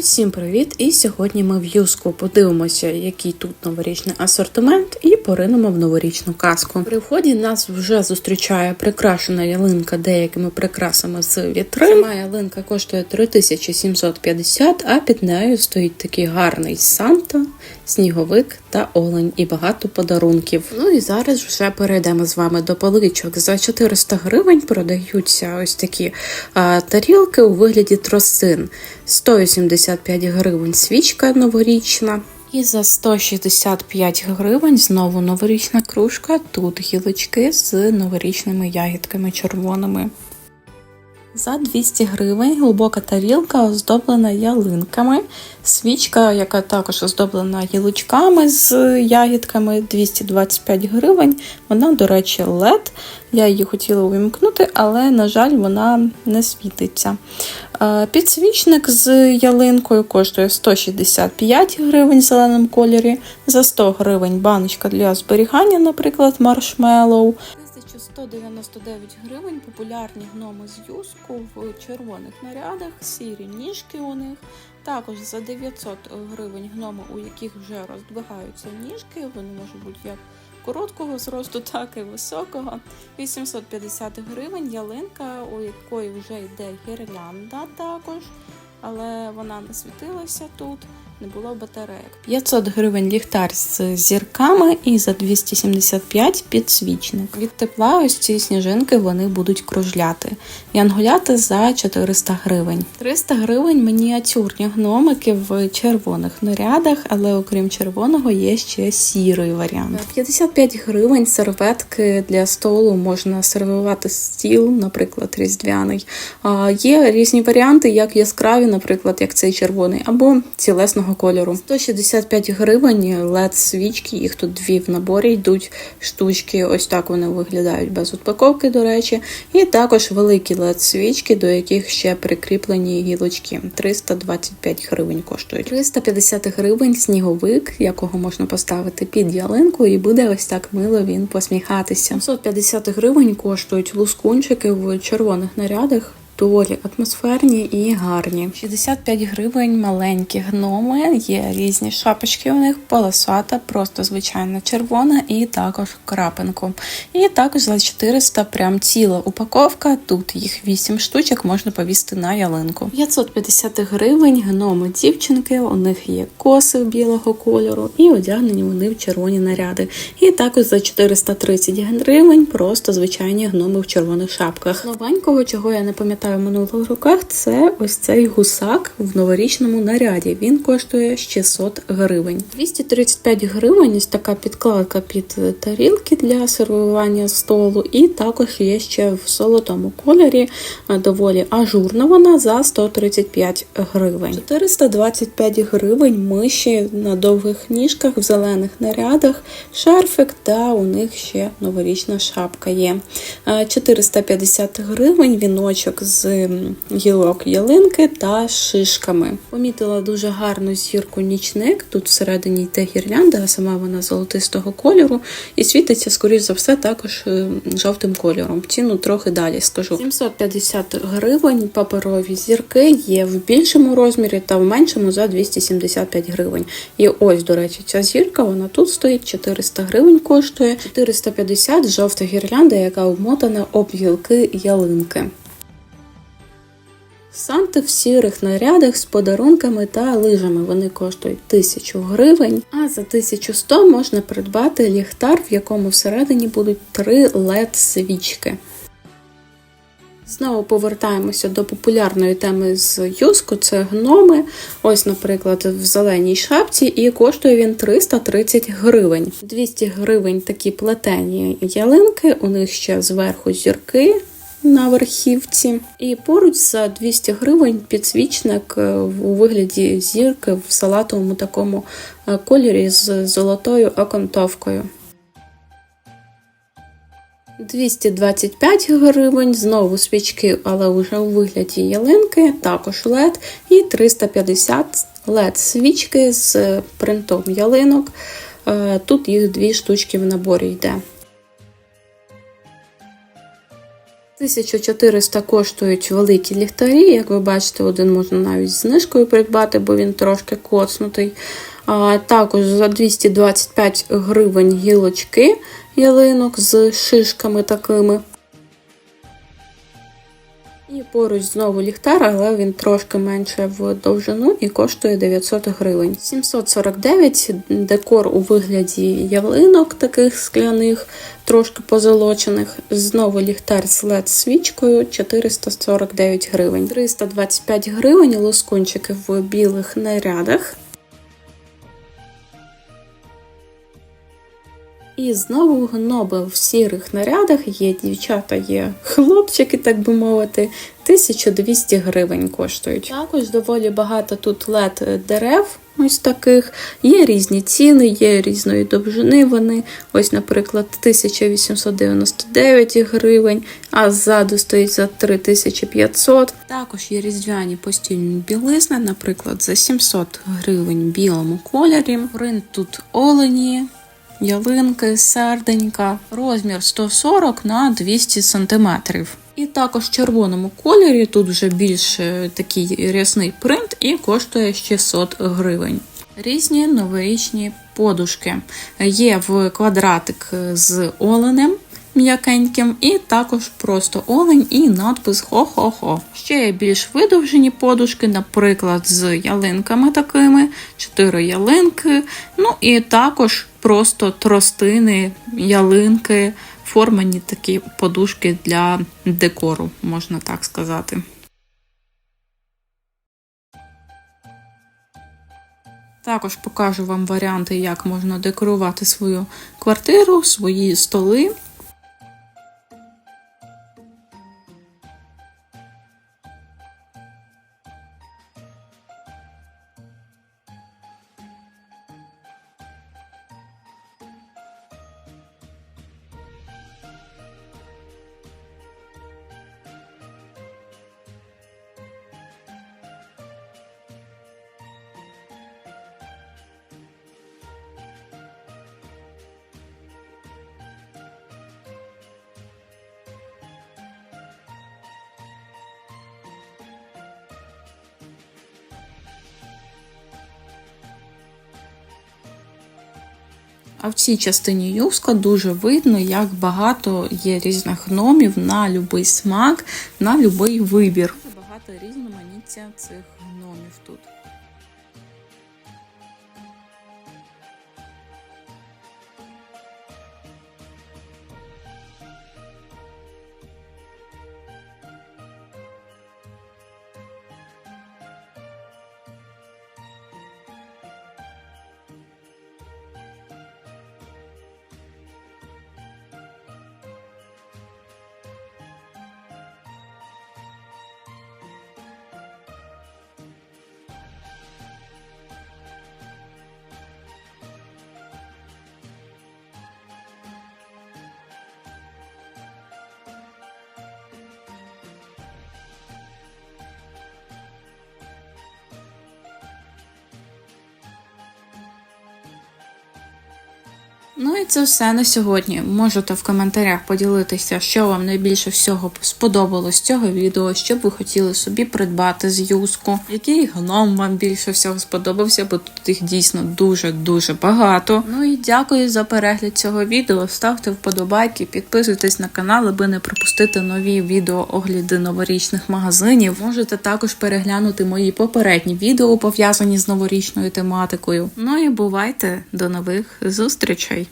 Усім привіт! І сьогодні ми в Юску подивимося, який тут новорічний асортимент, і поринемо в новорічну казку. При вході нас вже зустрічає прикрашена ялинка деякими прикрасами з вітрин. Сама ялинка коштує 3750, а під нею стоїть такий гарний Санта, сніговик та олень і багато подарунків. Ну і зараз вже перейдемо з вами до поличок. За 400 гривень продаються ось такі а, тарілки у вигляді тросин. 185 гривень свічка новорічна. І за 165 гривень знову новорічна кружка. Тут гілочки з новорічними ягідками червоними. За 200 гривень глибока тарілка оздоблена ялинками. Свічка, яка також оздоблена гілочками з ягідками 225 гривень. Вона, до речі, LED. Я її хотіла увімкнути, але, на жаль, вона не світиться. Е, Підсвічник з ялинкою коштує 165 гривень в зеленому кольорі. За 100 гривень баночка для зберігання, наприклад, маршмеллоу. 1199 гривень популярні гноми з юску в червоних нарядах, сірі ніжки у них. Також за 900 гривень гноми, у яких вже роздвигаються ніжки, вони можуть бути як короткого зросту, так і високого. 850 гривень ялинка, у якої вже йде гірлянда також, але вона не світилася тут. Не було батарейок. 500 гривень ліхтар з зірками і за 275 підсвічник. Від тепла ось ці сніжинки вони будуть кружляти. Янголяти за 400 гривень. 300 гривень мініатюрні гномики в червоних нарядах, але окрім червоного є ще сірий варіант. 55 гривень серветки для столу можна сервувати стіл, наприклад, різдвяний. Є різні варіанти, як яскраві, наприклад, як цей червоний, або цілесного кольору. 165 гривень led свічки, їх тут дві в наборі йдуть штучки. Ось так вони виглядають без упаковки, до речі. І також великі led свічки, до яких ще прикріплені гілочки. 325 гривень коштують. 350 гривень сніговик, якого можна поставити під ялинку, і буде ось так мило він посміхатися. 750 гривень коштують лускунчики в червоних нарядах доволі атмосферні і гарні. 65 гривень маленькі гноми, є різні шапочки у них, полосата, просто звичайна червона і також крапинку. І також за 400 прям ціла упаковка. Тут їх 8 штучок можна повісти на ялинку. 550 гривень гноми дівчинки, у них є коси білого кольору і одягнені вони в червоні наряди. І також за 430 гривень просто звичайні гноми в червоних шапках. Новенького, чого я не пам'ятаю в минулих роках, це ось цей гусак в новорічному наряді. Він коштує 600 гривень. 235 гривень ось така підкладка під тарілки для сервування столу, і також є ще в золотому кольорі доволі ажурна вона за 135 гривень. 425 гривень миші на довгих ніжках в зелених нарядах, шарфик та у них ще новорічна шапка є. 450 гривень віночок з м, гілок ялинки та шишками. Помітила дуже гарну зірку нічник. Тут всередині йде гірлянда, а сама вона золотистого кольору і світиться, скоріш за все, також е, жовтим кольором. Ціну трохи далі скажу. 750 гривень паперові зірки є в більшому розмірі та в меншому за 275 гривень. І ось, до речі, ця зірка, вона тут стоїть 400 гривень коштує, 450 жовта гірлянда, яка обмотана об гілки ялинки. Санти в сірих нарядах з подарунками та лижами. Вони коштують 1000 гривень, а за 1100 можна придбати ліхтар, в якому всередині будуть три led свічки. Знову повертаємося до популярної теми з юску. Це гноми. Ось, наприклад, в зеленій шапці, і коштує він 330 гривень. 200 гривень такі плетені ялинки, у них ще зверху зірки. На верхівці, і поруч за 200 гривень підсвічник е, у вигляді зірки в салатовому такому е, кольорі з золотою окантовкою. 225 гривень, знову свічки, але вже у вигляді ялинки, також LED, і 350 LED свічки з принтом ялинок. Е, Тут їх дві штучки в наборі йде. 1400 коштують великі ліхтарі. Як ви бачите, один можна навіть знижкою придбати, бо він трошки коцнутий. А також за 225 гривень гілочки ялинок з шишками такими. І поруч знову ліхтар, але він трошки менше в довжину і коштує 900 гривень. 749 декор у вигляді ялинок таких скляних, трошки позолочених. Знову ліхтар з led свічкою 449 гривень. 325 гривень лоскунчики в білих нарядах. І знову гноби в сірих нарядах є дівчата, є хлопчики, так би мовити, 1200 гривень коштують. Також доволі багато тут лед дерев, ось таких. Є різні ціни, є різної довжини. Вони, ось, наприклад, 1899 гривень, а ззаду стоїть за 3500. Також є різдвяні постільні білизни, наприклад, за 700 гривень в білому кольорі. Принт тут олені ялинки, серденька, розмір 140 на 200 см. І також в червоному кольорі тут вже більш е, такий рясний принт і коштує 600 гривень. Різні новорічні подушки. Є в квадратик з оленем м'якеньким, і також просто олень і надпис хо-хо-хо. Ще є більш видовжені подушки, наприклад, з ялинками такими, чотири ялинки. Ну і також просто тростини, ялинки, формані такі подушки для декору, можна так сказати. Також покажу вам варіанти, як можна декорувати свою квартиру, свої столи. А в цій частині юска дуже видно, як багато є різних гномів на будь-який смак, на будь-який вибір. Багато різноманіття цих гномів тут. Ну і це все на сьогодні. Можете в коментарях поділитися, що вам найбільше всього сподобалось цього відео, що б ви хотіли собі придбати з юску, який гном вам більше всього сподобався, бо тут їх дійсно дуже-дуже багато. Ну і дякую за перегляд цього відео. Ставте вподобайки, підписуйтесь на канал, аби не пропустити нові відео огляди новорічних магазинів. Можете також переглянути мої попередні відео, пов'язані з новорічною тематикою. Ну і бувайте до нових зустрічей!